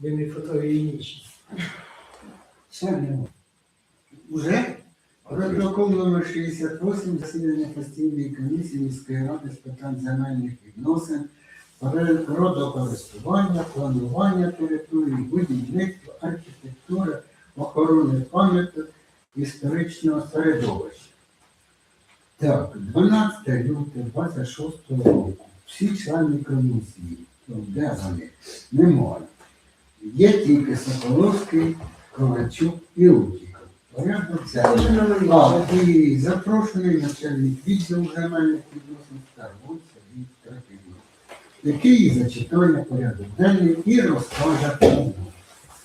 Ви не фотогенічні. Ще не Уже? Протокол номер 68 засідання постійної комісії міської ради з питань земельних відносин, природокористування, планування території, будівництва, архітектури, охорони пам'яток історичного середовища. Так, 12 лютого 26 року. Всі члени комісії, де вони? Немає. Є тільки Соколовський, Ковальчук і Лутіков. Порядок денний. А, і запрошений начальник відділу земельних відносин Старбунця Сергій Трофимов, який зачитує порядок денний і розкаже.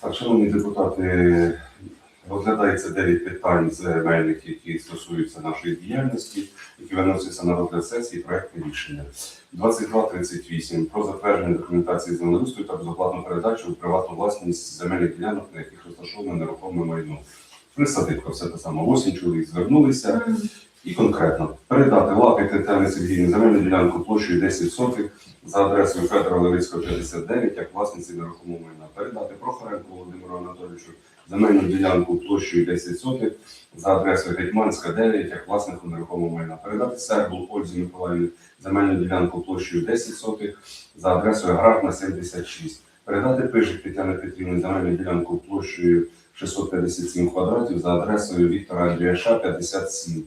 Так, шановні депутати, розглядається 9 питань земельних, які стосуються нашої діяльності, які виносяться на розгляд сесії проектне рішення. 2238 про затвердження документації землеустрою та безоплатну передачу у приватну власність земельних ділянок, на яких розташоване нерухоме майно. Присадибка, все те саме. Восім чоловік звернулися і конкретно передати лапі Тетяни Сергійні земельну ділянку площею 10 сотих за адресою Федора Левицького 59 як власниці нерухомого майна. Передати Прохоренку Володимиру Анатолійовичу земельну ділянку площею 10 сотих за адресою Гетьманська 9 як власнику нерухомого майна. Передати Сербул Ользі Миколаївні земельну ділянку площею 10 сотих за адресою Аграрна 76. Передати Пижик Тетяни Петрівни земельну ділянку площею 657 квадратів за адресою Віктора Андріаша 57.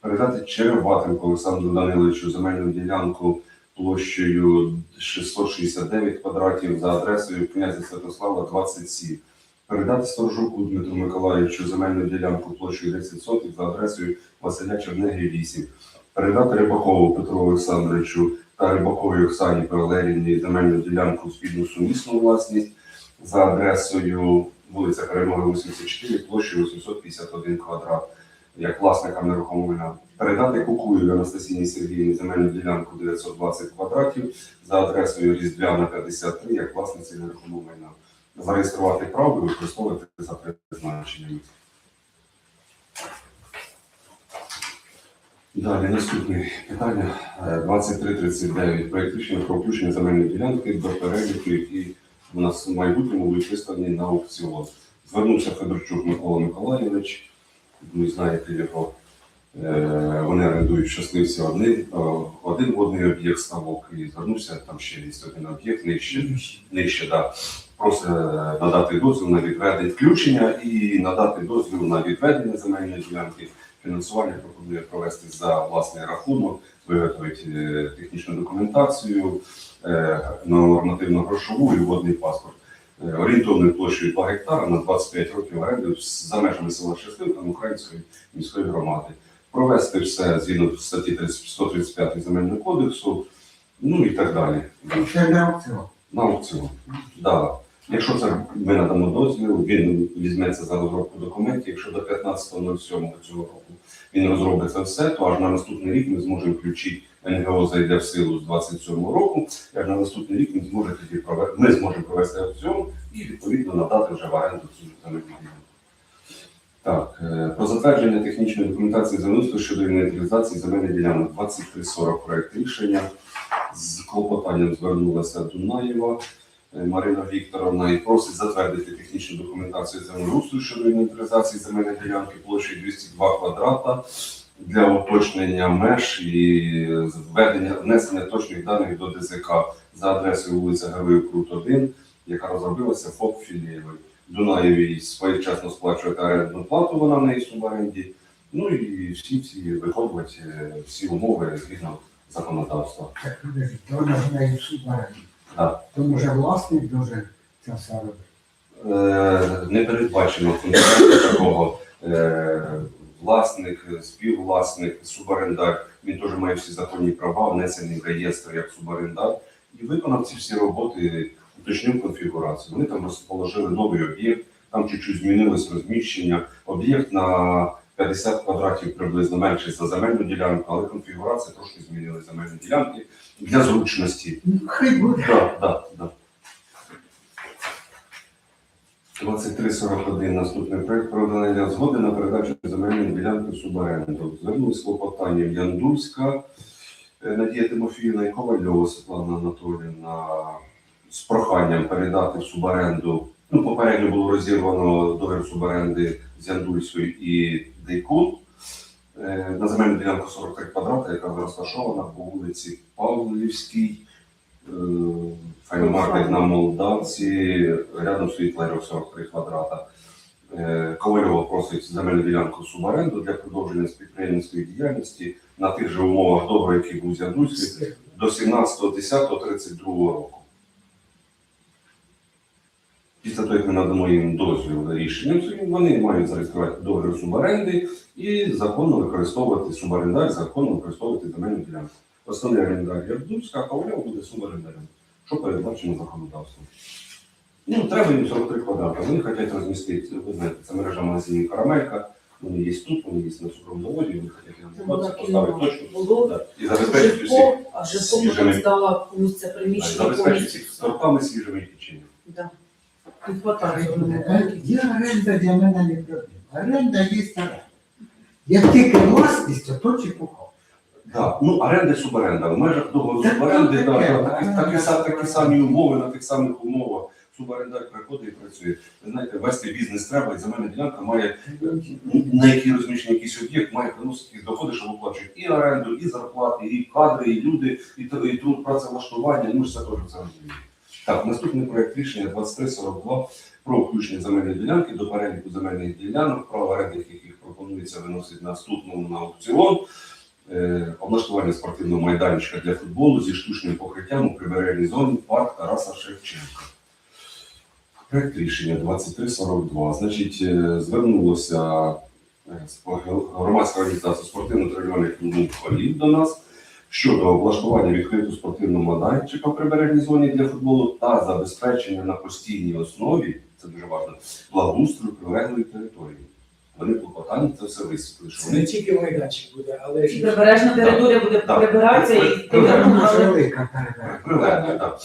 Передати Череватенко Олександру Даниловичу земельну ділянку площею 669 квадратів за адресою князя Святослава 27. Передати Сторожуку Дмитру Миколаївичу земельну ділянку площею 10 сотих за адресою Василя Чернеги 8. Передати Рибакову Петру Олександровичу та Рибаковій Оксані Валерівні земельну ділянку спільну сумісну власність за адресою вулиця Перемоги 84, площею 851 квадрат як власникам нерухомого. Передати Кукуєві Анастасійні Сергіївні земельну ділянку 920 квадратів за адресою Різдвяна 53 як власниці нерухомого майна. Зареєструвати право і використовувати за призначенням. Далі наступне питання Е, 2339. Проєкт рішення про включення земельної ділянки до переліку, які у нас в майбутньому будуть виставлені на аукціон. Звернувся Федорчук Микола Миколайович. Ви знаєте його. Е, Вони орендують щасливці один, один водний об'єкт ставок і звернувся там ще є один об'єкт нижче, нижче да. Просить е, надати дозвіл на відведення включення і надати дозвіл на відведення земельної ділянки. Фінансування пропонує провести за власний рахунок, виготовити е, технічну документацію, е, нормативно-грошову і водний паспорт. Орієнтовною площею 2 гектара на 25 років оренди за межами села Щасливка Української міської громади. Провести все згідно статті 30 135 земельного кодексу, ну і так далі. Ще не аукціон. На аукціон. Да. Якщо це ми надамо дозвіл, він візьметься за розробку документів. Якщо до 15.07 цього року він розробить це все, то аж на наступний рік ми зможемо включити НГО зайде в силу з 27 року. І аж на наступний рік він зможе тоді провести. Ми зможемо провести аукціон і відповідно надати вже в оренду цю земельну. Так, е, про затвердження технічної документації землеустрою щодо інвентаризації земельних ділянок 2340 проект рішення. З клопотанням звернулася Дунаєва Марина Вікторовна і просить затвердити технічну документацію землеустрою щодо інвентаризації земельної ділянки площею 202 квадрата для уточнення меж і введення внесення точних даних до ДЗК за адресою вулиця Героїв Крут 1, яка розробилася ФОП Філієвої. Дунаєві своєчасно сплачувати орендну плату, вона в неї в суборенді. Ну і всі всі виконувати е, всі умови згідно законодавства. Так, вона ж не субаренда. Так. То може власник дуже це все робить. Е, не передбачено конкретно такого е, власник, співвласник, суборендар. Він теж має всі законні права, внесений в реєстр як суборендар. І виконав ці всі роботи, уточнив конфігурацію. Вони там розположили новий об'єкт, там чуть-чуть змінилось розміщення. Об'єкт на 50 квадратів приблизно менший за земельну ділянку, але конфігурація трошки змінили земельні ділянки для зручності. Хай буде. Так, так, так. 2341 наступний проект про надання згоди на передачу земельної ділянки в суборенду. Звернулися клопотанням Яндульська е, Надія Тимофіївна і Ковальова Світлана Анатоліївна з проханням передати в суборенду. Ну, попередньо було розірвано договір суборенди з Яндульською і Дейкун е, на земельну ділянку 43 квадрата, яка розташована по вулиці Павлівській, е, файномаркет на Молдавці, рядом стоїть ларьок 43 квадрата. Е, Ковальова просить земельну ділянку в суборенду для продовження підприємницької діяльності на тих же умовах договору, який був з Яндульською, до 17.10.32 року. Після того, як ми надамо їм дозвіл на рішення, то вони мають зареєструвати договір суборенди і законно використовувати суборендар, законно використовувати земельну ділянку. Основний орендар Ярдульська, а Ковальова буде суборендарем, що передбачено законодавством. Ну, треба їм 43 квадрати. Вони хочуть розмістити, ви знаєте, це мережа магазинів Карамелька, вони є тут, вони є на цукровому вони хочуть поставити точку. Да. І забезпечити всіх, а свіжими- стало місце приміщення забезпечити всіх торпами свіжими і печенням. Да. Є оренда для мене не проблема. Оренда є оренда. Як тільки власність, то чепуха. Да. Ну, оренда і суборенда. В межах договору Так, суборенди, так, такі, самі умови на тих самих умовах. Суборендар приходить і працює. Ви знаєте, вести бізнес треба, і земельна ділянка має, на якій розміщений якийсь об'єкт, має приносити доходи, щоб оплачують і оренду, і зарплати, і кадри, і люди, і, труд працевлаштування. Ну, ж це теж це розуміємо. Так, наступний проект рішення 2342 про включення земельної ділянки до переліку земельних ділянок, право оренди яких пропонується виносити наступному на аукціон. Е, облаштування спортивного майданчика для футболу зі штучним покриттям у прибережній зоні парк Тараса Шевченка. Проект рішення 2342. Значить, е, звернулося е, громадська організація спортивно-тренувальних клубів «Політ» до нас щодо облаштування відкритого спортивного майданчика в прибережній зоні для футболу та забезпечення на постійній основі, це дуже важливо, благоустрою прилеглої території. Вони клопотання це все висвітлили, Це не тільки майданчик буде, але І ж прибережна територія буде прибиратися і Прибережна велика так.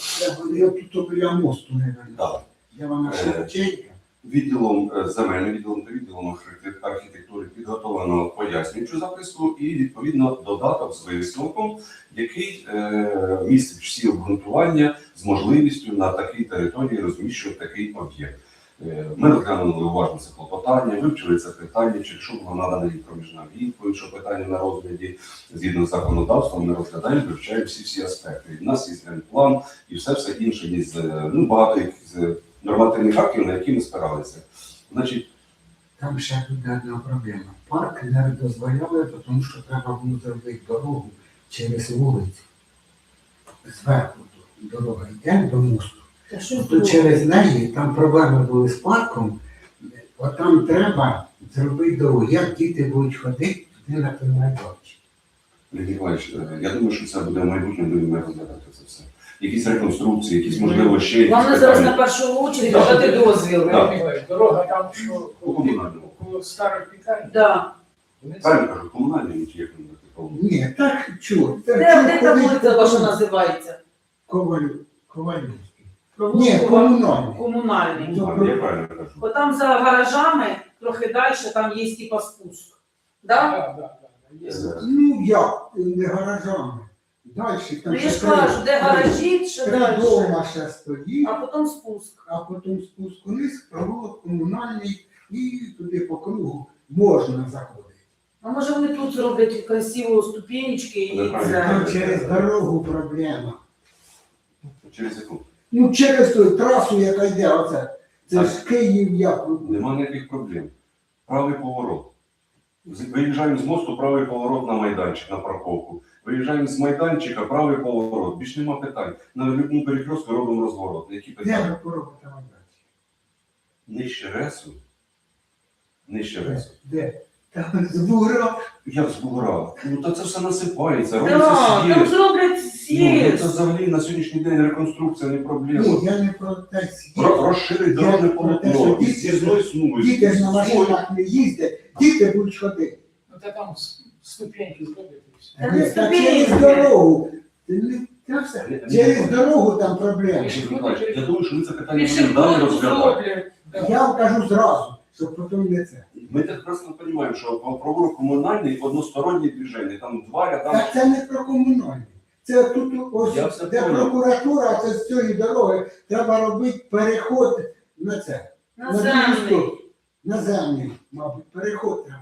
Я тут біля мосту не. Так. Я вона Шевченка. Відділом е, земельним відділом та відділом підготовлено пояснюючу записку і відповідно додаток з висновком, який е, містить всі обґрунтування з можливістю на такій території розміщувати такий об'єкт. Е, Ми розглянули уважно це клопотання, вивчили це питання, чи якщо було надана проміжна відповідь, що питання на розгляді згідно з законодавством, ми розглядаємо, вивчаємо всі всі аспекти. І в нас є генплан і все все інше є з, е, ну, багато нормативних актів, на які ми спиралися. Значить, Там ще буде одна проблема. Парк не дозволяли, тому що треба було зробити дорогу через вулицю. Зверху дорога йде до мосту. То через неї там проблеми були з парком, от там треба зробити дорогу. Як діти будуть ходити туди на той майданчик. Я думаю, що це буде в майбутньому будемо розглядати це все. Якісь реконструкції, якісь можливо ще якісь Головне зараз на питання. першу очередь Да. дати дозвіл. Миколаївич, дорога там, що По комунальному. коло старих пікань. Да. Правильно кажу, комунальні чи як вони так Ні, так чого? Де, де та вулиця ваша називається? Коваль, Ковалівський. Ні, комунальний. комунальний. комунальні. Я правильно кажу. Бо там за гаражами трохи далі там є типа спуск. Да? Да, да, да. Є. Е, Ну як, не гаражами. Далі там Ну я ж кажу, де гаражі, ще далі. дома ще стоїть, А потім спуск. а потім спуск вниз, провулок комунальний і туди по кругу можна заходити. А може вони тут зроблять красиву ступенечки і Неправильно. Там це. через дорогу проблема. Через яку? Ну через ту трасу, яка йде, оце. Це ж Київ як. Нема ніяких проблем. Правий поворот. З- Виїжджаємо з мосту, правий поворот на майданчик, на парковку. Виїжджаємо з майданчика, правий поворот. Більш нема питань. На любому перекрестку робимо розворот. Які Де питання? Нижче ресу. Нижче ресу. Де? Там з бугра. Як з бугра? Ну то це все насипається, Да, робиться там з'їзд. зроблять Ну, з'їзд. це взагалі на сьогоднішній день реконструкція не проблема. Ні, я не про те з'їзд. Розширить дорожне Я про те, полотно що діти- з'їзної смуги. Діти ж на машинах не їздять, діти будуть ходити. Ну, та там с- ступеньки зробити. Та не та ступеньки. через дорогу. Ти не- Та все. Ні, ні, Через дорогу там проблеми. Миколаївич, Я думаю, що ми це питання будемо далі кругу розглядати. Зроблять. да. Я вам кажу зразу, щоб потім не це. Ми так просто розуміємо, що провулок комунальний одностороннє движення, там два ряда. Так це не про комунальні. Це тут ось Я все де понял. прокуратура, а це з цієї дороги треба робити переход на це. На сторону. На землю, мабуть, переход треба.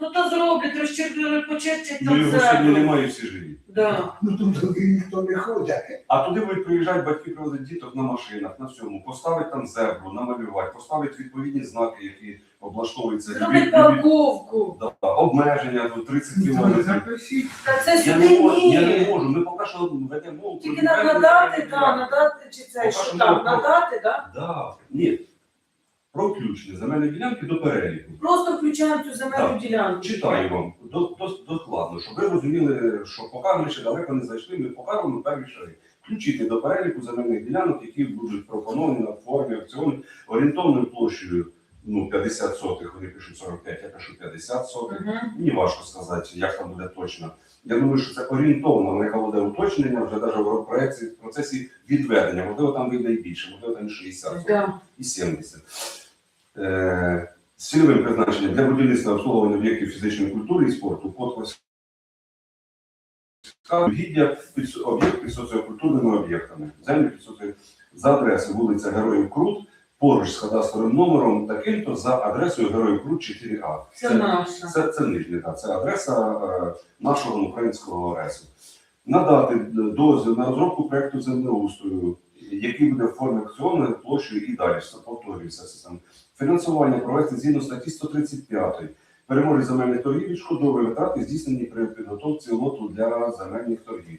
Ну то зроблять, розчеркнули, почерчать Ну там його сьогодні немає, всі живі. Да. Ну тут туди ніхто не ходить. А туди будуть приїжджати батьки привозять діток на машинах, на всьому, поставить там зебру, намалювати, поставить відповідні знаки, які облаштовуються Зроблять парковку. Да, да, обмеження до 30 Ну, кілометрів. Та це Я сюди не, можу, я не ні. можу. Ми поки що ведемо мову. про Тільки відведення надо надати, земельних да, надати, чи це, Поки що що там, ми- надати, да? Да. Ні. Про включення земельної ділянки до переліку. Просто включаємо цю земельну Так. ділянку. Читаю вам до- до- докладно, щоб ви розуміли, що поки ми ще далеко не зайшли, ми поки робимо перші шаги. Включити до переліку земельних ділянок, які будуть пропоновані на формі аукціону орієнтовною площею ну, 50 сотих, вони пишуть 45, я пишу 50 сотих. Мгм. Мені важко сказати, як там буде точно. Я думаю, що це орієнтовно, але яка буде уточнення вже навіть в проєкті, в процесі відведення. Можливо, там вийде і більше, можливо, там і 60 сотих Да. і 70. Е, з цільовим призначенням для будівництва обслуговування об'єктів фізичної культури і спорту подклас гіддя під об'єкт під соціокультурними об'єктами. Землі під соціо... за адресою вулиця Героїв Крут, поруч з кадастровим номером таким-то за адресою Героїв Крут 4А. Це наша. Це, це нижня, так, це адреса е, нашого українського РЕСу. Надати дозвіл на розробку проекту землеустрою, який буде в формі акціону площею і далі, повторюється система. Фінансування провести згідно статті 135. Переможі земельних торгів відшкодовує витрати, здійснені при підготовці лоту для земельних торгів.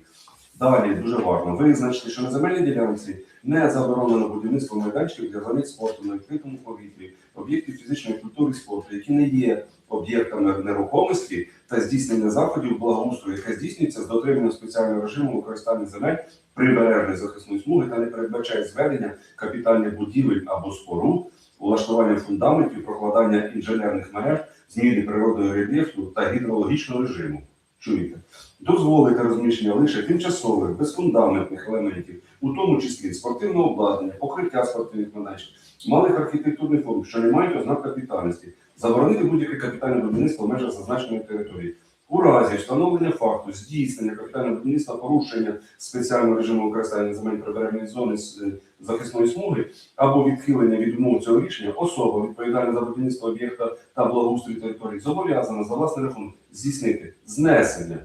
Далі дуже важливо визначити, що на земельній ділянці не заборонено будівництво майданчиків для занять спорту на відкритому повітрі, об'єктів фізичної культури і спорту, які не є об'єктами нерухомості та здійснення заходів благоустрою, яке здійснюється з дотриманням спеціального режиму використання земель прибережної захисної смуги та не передбачає зведення капітальних будівель або споруд, улаштування фундаментів, прокладання інженерних мереж, зміни природного рельєфу та гідрологічного режиму. Чуєте? Дозволити розміщення лише тимчасових, безфундаментних елементів, у тому числі спортивного обладнання, покриття спортивних майданчиків, малих архітектурних форм, що не мають ознак капітальності, заборонити будь-яке капітальне будівництво в межах зазначеної території. У разі встановлення факту здійснення капітального будівництва порушення спеціального режиму використання земель прибережної зони е, захисної смуги або відхилення від умов цього рішення, особа відповідальна за будівництво об'єкта та благоустрій території зобов'язана за власний рахунок здійснити знесення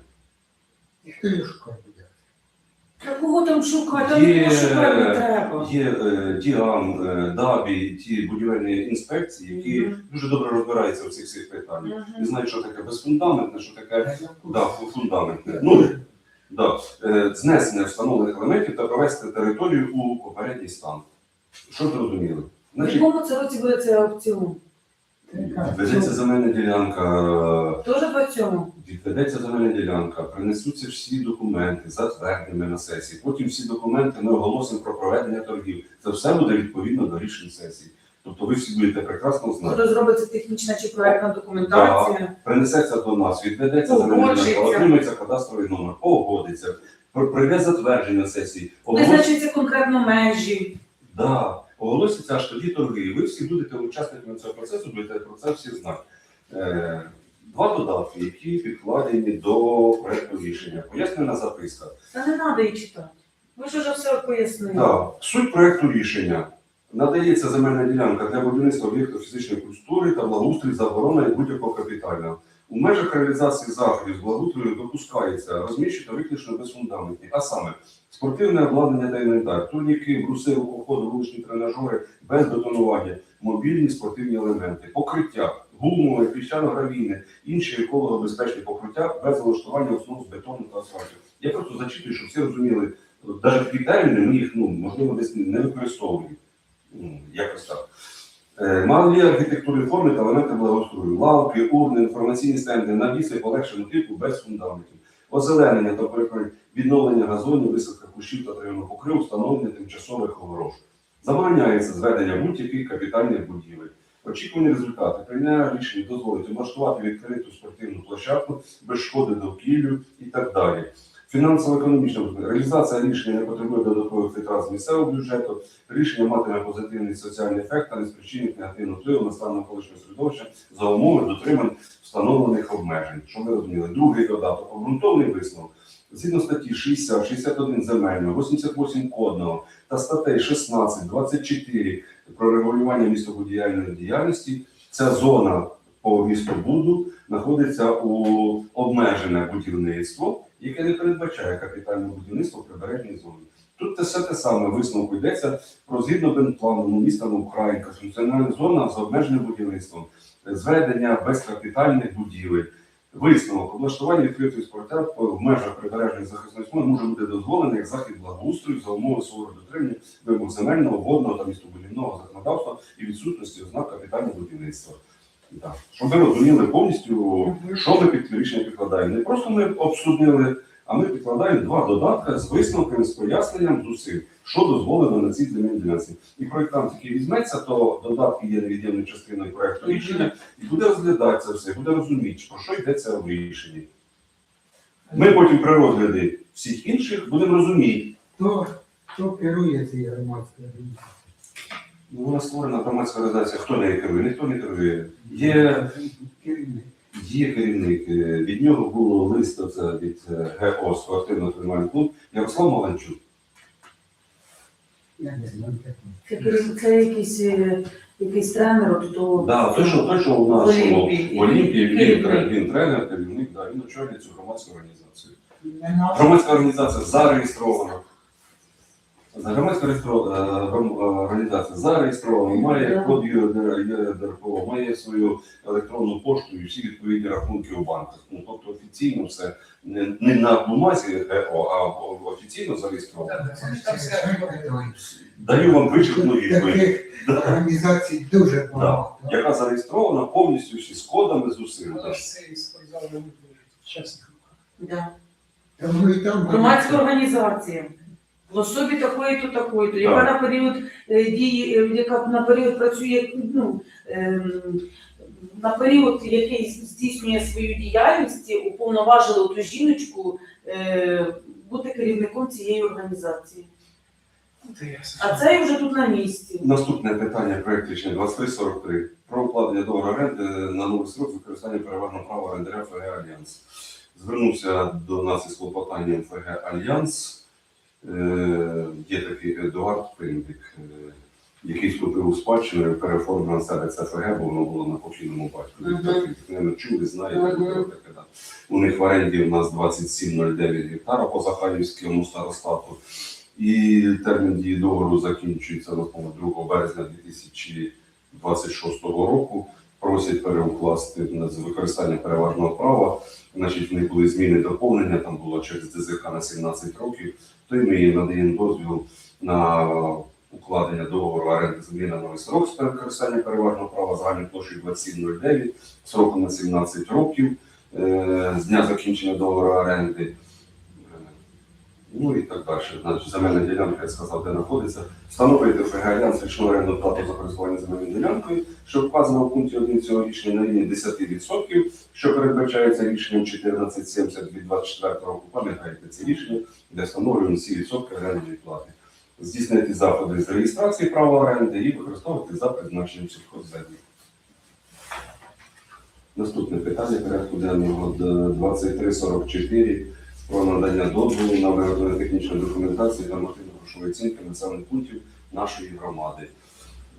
І хто їх шукає буде? Та кого там шукати? Там Є, нікого шукати не треба. Є е, Діам, е, Дабі, ті будівельні інспекції, які Мгм. дуже добре розбираються у всіх цих питаннях. І Мгм. знають, що таке безфундаментне, що таке да, фундаментне. Ну, да. е, знесення встановлених елементів та провести територію у попередній стан. Що зрозуміли? В Значить, якому це році буде цей аукціон? Ведеться земельна ділянка, Теж в 27-му? Відведеться земельна ділянка, принесуться всі документи, затвердимо на сесії. Потім всі документи ми оголосимо про проведення торгів. Це все буде відповідно до рішень сесії. Тобто ви всі будете прекрасно знати. Розробиться технічна чи проектна документація. Принесеться до нас, відведеться земельна Погоджується. ділянка, отримається кадастровий номер, погодиться, пр- прийде затвердження сесії, оголоситься, Визначиться конкретно межі. да, оголоситься аж тоді торги. Ви всі будете учасниками цього процесу, будете про це всі знати. Е, Два додатки, які підкладені до проекту рішення. Пояснена записка. Та не треба її читати. Ви ж уже все пояснили. Так, суть проекту рішення. Надається земельна ділянка для будівництва об'єкту фізичної культури та благоустрій заборона і будь-якого капітального. У межах реалізації заходів з благоустрою допускається розміщити виключно безфундаментні, а саме спортивне обладнання та інвентар, турніки, бруси, рукоходи, вуличні тренажери без бетонування, мобільні спортивні елементи, покриття, гумове, піщано-гравійне, інші екологобезпечні покриття без влаштування основ з бетону та асфальту. Я просто зачитую, щоб всі розуміли, навіть такі терміни ми їх ну, можливо десь не використовуємо. Ну, якось так. Е, Малі архітектурні форми та елементи благоустрою, лавки, урни, інформаційні стенди, навіси полегшеного типу без фундаментів, озеленення та перекрив- відновлення газонів, висадка кущів та трав'яного покриву, встановлення тимчасових огорож. Забороняється зведення будь-яких капітальних будівель. Очікувані результати прийняття рішення дозволить облаштувати відкриту спортивну площадку без шкоди довкіллю і так далі. Фінансово-економічна реалізація рішення не потребує додаткових витрат з місцевого бюджету. Рішення матиме позитивний соціальний ефект та не спричинить негативного впливу на стан навколишнього середовища за умови дотримань встановлених обмежень. Щоб ви розуміли, другий додаток обґрунтований висновок. Згідно статті 60, 61 земельного, 88 кодного та статей 16, 24 про регулювання містобудівельної діяльності, ця зона по місту Буду знаходиться у обмежене будівництво, яке не передбачає капітальне будівництво прибережній зоні. Тут все те саме висновку йдеться про згідно бенплану міста Українка, функціональна зона з обмеженим будівництвом, зведення безкапітальних будівель. Висновок облаштування відкритої спортер в межах прибережної захисної смуги може бути дозволений як захід благоустрою за умови свого дотримання вимог земельного, водного та містобудівного законодавства і відсутності ознак капітального будівництва. Так. Щоб ви розуміли повністю, що ми під рішення підкладаємо. Не просто ми обсудили, а ми підкладаємо два додатки з висновками, з поясненням з усім, що дозволено на цій земельній ділянці. І проєктант, який візьметься, то додатки є невід'ємною частиною проєкту рішення, і буде розглядати це все, буде розуміти, про що йдеться в рішенні. Ми потім при розгляді всіх інших будемо розуміти. Хто, хто керує цією громадською організацією? Ну, Вона створена громадська організація, хто не керує, ніхто не керує. Є Керівник. Є керівник. е, Від нього було лист оце від е, ГО спортивно тренувальний клуб Ярослав Маланчук. Це, це якийсь, е, якийсь тренер, от то Да, той, що, той, що у нас В Олімпії. в Олімпії, він, Керівник. тре- він тренер, керівник, да, він очолює цю громадську організацію. Громадська організація зареєстрована. За громадська реєстро- е, е, організація зареєстрована, має код ЄДРПО, має свою електронну пошту і всі відповідні рахунки у банках. Ну, тобто офіційно все не, не на бумазі ГО, а офіційно зареєстровано. Даю вам вичерпну відповідь. Таких організацій дуже багато. яка зареєстрована повністю всі з кодами з усім. Там громадська організація. В особі такої то такої, то яка Так. на період е, дії, е, яка на період працює, ну ем, на період, який здійснює свою діяльність, уповноважили ту жіночку е, бути керівником цієї організації. А це вже тут на місці. Наступне питання проєкту рішення 2343 про укладення договору оренди на новий срок з використання переважного права орендаря ФГ Альянс. Звернувся до нас із клопотанням ФГ Альянс. Е, Є такий Едуард Пиндик, е, який вступив у спадщину і переформив на себе це ФГ, бо воно було на покійному батьку. Мгм. Так, Не було таке, да. У них в оренді у нас 27,09 гектара по Захарівському старостату. І термін дії договору закінчується на 2 березня 2026 року. Просять переукласти з використання переважного права. Значить, в них були зміни доповнення, там було через ДЗК на 17 років. То й ми їм надаємо дозвіл на укладення договору оренди землі на новий срок з використання переважного права загальною площею 2709, сроком на 17 років е, з дня закінчення договору оренди. Ну і так далі. Значить, земельна ділянка, я сказав, де знаходиться. Встановити ФГ Альянс річну орендну плату за користування земельною ділянкою, що вказано в пункті 1 цього рішення на рівні 10%, що передбачається рішенням 1470 від 24 року. Пам'ятаєте це рішення, де встановлюємо всі відсотки орендної плати. Здійснити заходи з реєстрації права оренди і використовувати за призначенням сільхозземлі. Наступне питання порядку денного д- 2344 про надання дозволу на виготовлення технічної документації та нормативно-грошової оцінки населених пунктів нашої громади.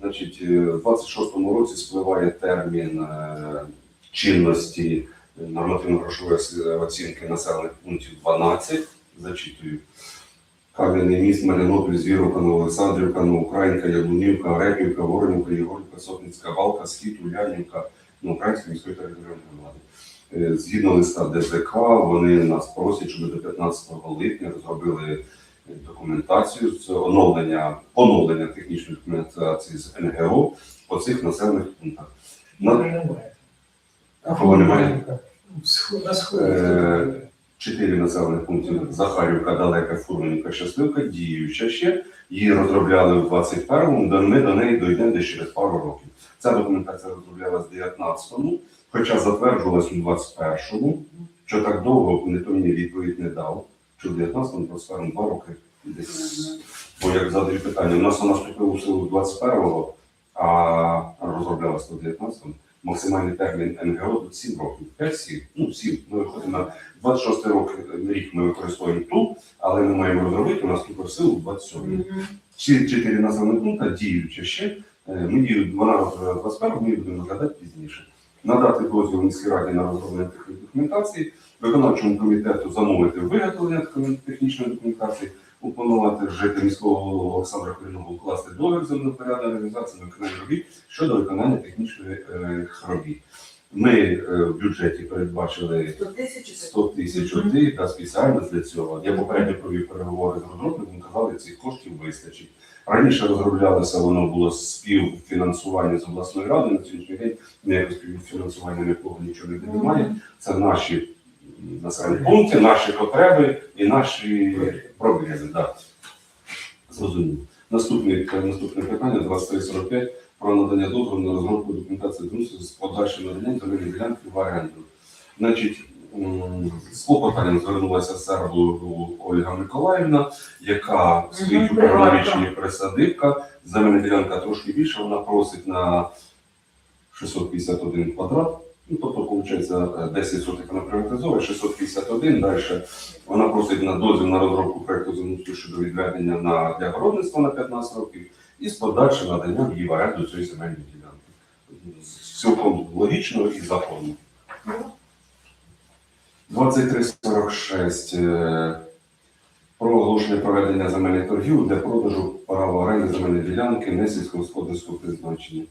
Значить, е, в 26-му році спливає термін е, чинності нормативно-грошової оцінки населених пунктів 12. Зачитую. Кам'яний міст, Марінополь, Звіровка, Новоолександрівка, Новоукраїнка, Яблунівка, Орехівка, Воронівка, Єгорівка, Сотницька, Балка, Схід, Улянівка, Новоукраїнської міської територіальної громади. Е, Згідно листа ДЗК, вони нас просять, щоб до 15 липня розробили документацію з оновлення, оновлення технічної документації з НГО по цих населених пунктах. На А Кого немає? Е, чотири населених пунктів Захарівка, Далека, Фурменівка, Щасливка, діюча ще. Її розробляли в 21-му, до- ми до неї дійдемо десь через пару років. Ця документація розроблялась в 19-му, хоча затверджувалась у 21-му. Що так довго, ніхто мені відповідь не дав. Чи в 19-му, 21-му, два роки десь. Бо як задаю питання, у нас вона вступила у силу 21-го, а розроблялась у 19-му. максимальний термін НГО тут 7 років. 5-7, ну 7. Ми виходимо на 26 рок, рік ми використовуємо ту, але ми маємо розробити, у нас тут в силу 27 Мгм. Ці чотири населені пункти діючі ще. Е, Ми дію 12 ми будемо розглядати пізніше. Надати дозвіл міській раді на розроблення технічної документації, виконавчому комітету замовити виготовлення технічної документації, уповновати жити міського голову Олександра Корінного укласти договір землепорядної організації виконання робіт щодо виконання технічної е, робіт. Ми е, в бюджеті передбачили 100 тисяч. 100 тисяч один та спеціально для цього. Я попередньо провів переговори з розробником, казали, цих коштів вистачить. Раніше розроблялося, воно було співфінансування з обласної ради. На сьогоднішній день ніякого співфінансування нікого нічого не немає. Це наші населені пункти, наші потреби і наші проблеми. Да. Зрозуміло. Наступне, наступне питання 2345 про надання дозволу на розробку документації з подальшим наданням земельної ділянки в оренду. Значить, з клопотанням звернулася сербу Ольга Миколаївна, яка стоїть у переліченні присадибка. Земельна ділянка трошки більше, вона просить на 651 квадрат. Ну, тобто, виходить, 10 сотих вона приватизовує, 651. Далі вона просить на дозвіл на розробку проекту землеустрою щодо відведення на для городництва на 15 років і з подальшим наданням її в оренду цієї земельної ділянки. Цілком логічно і законно. 2346. е, Про оголошення проведення земельних торгів для продажу права оренди земельної ділянки не сільськогосподарського призначення.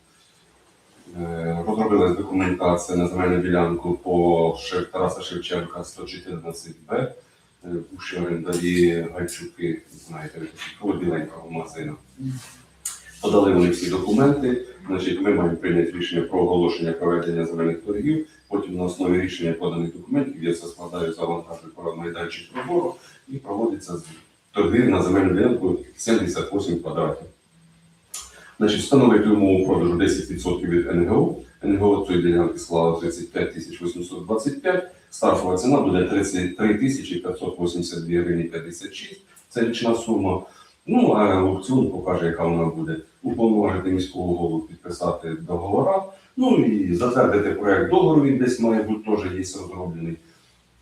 Е, Розробилась документація на земельну ділянку по Тараса Шевченка 114Б. Е, Бувші орендарі Гальчуки, знаєте, такого біленького магазину. Подали вони всі документи. Значить, ми маємо прийняти рішення про оголошення проведення земельних торгів. Потім на основі рішення поданих документів я все складаю завантажую про майданчик пробору і проводиться торги на земельну ділянку 78 квадратів. Значить, встановити умову продажу 10% від НГО. НГО цієї ділянки склала 35 825. Стартова ціна буде 33 582 гривні 56. Це річна сума. Ну, а аукціон покаже, яка вона буде. Уповноважити міського голову підписати договора. Ну і затвердити проект договору, він десь має бути теж є розроблений.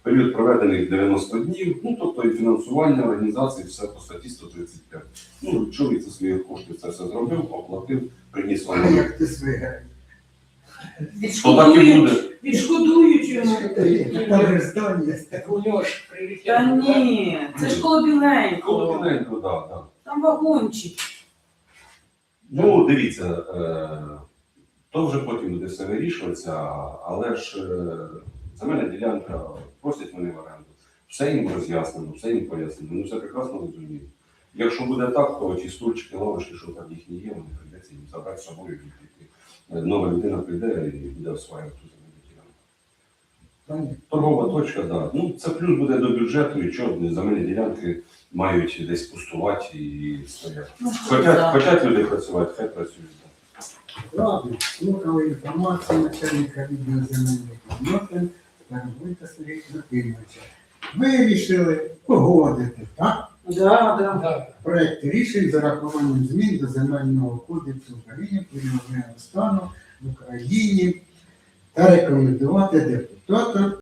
Період проведених 90 днів, ну тобто і фінансування організації, все по статті 135. Ну, чоловік за своїх коштів це все зробив, оплатив, приніс А вам. як ти і Відшкодують, буде. відшкодують йому. Так у нього ж. Та ні, це ж коло біленького. Колотиненько, так, так. Там вагончик. Ну, дивіться, е, то вже потім буде все вирішуватися, але ж е, земельна ділянка просять вони в оренду. Все їм роз'яснено, все їм пояснено, вони все прекрасно розуміють. Якщо буде так, то ті стульчики, лавочки, що там їхні є, вони прийдеться їм забрати з собою і піти. Е, Нова людина прийде і буде осваювати ту земельну ділянку. Торгова точка, так. Да. Ну, це плюс буде до бюджету, і що земельні ділянки мають десь пустувати і стояти. Ну, Хочуть, хочуть люди працювати, хай працюють. Ладно, слухали інформацію начальника відділу земельних відносин Старовойта Сергія Трофимовича. Вирішили погодити, так? Да, да. Да. Проект рішень за рахуванням змін до земельного кодексу України воєнного стану в Україні та рекомендувати депутатам